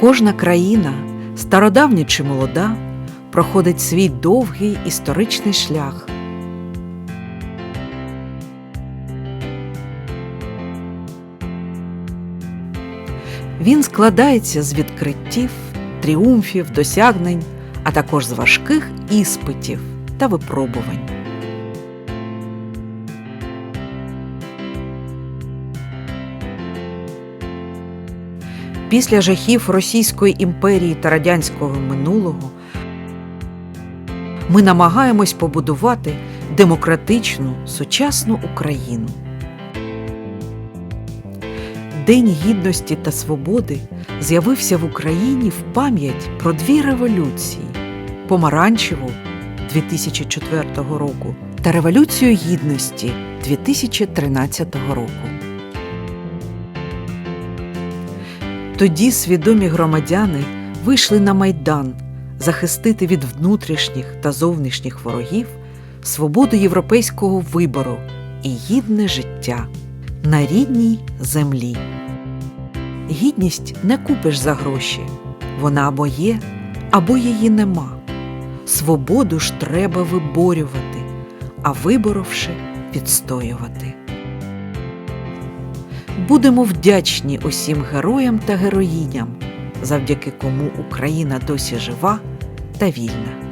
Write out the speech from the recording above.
Кожна країна, стародавня чи молода, проходить свій довгий історичний шлях. Він складається з відкриттів, тріумфів, досягнень, а також з важких іспитів та випробувань. Після жахів Російської імперії та радянського минулого ми намагаємось побудувати демократичну сучасну Україну. День гідності та свободи з'явився в Україні в пам'ять про дві революції: помаранчеву 2004 року та Революцію Гідності 2013 року. Тоді свідомі громадяни вийшли на майдан захистити від внутрішніх та зовнішніх ворогів свободу європейського вибору і гідне життя на рідній землі. Гідність не купиш за гроші, вона або є, або її нема. Свободу ж треба виборювати, а виборовши відстоювати. Будемо вдячні усім героям та героїням, завдяки кому Україна досі жива та вільна.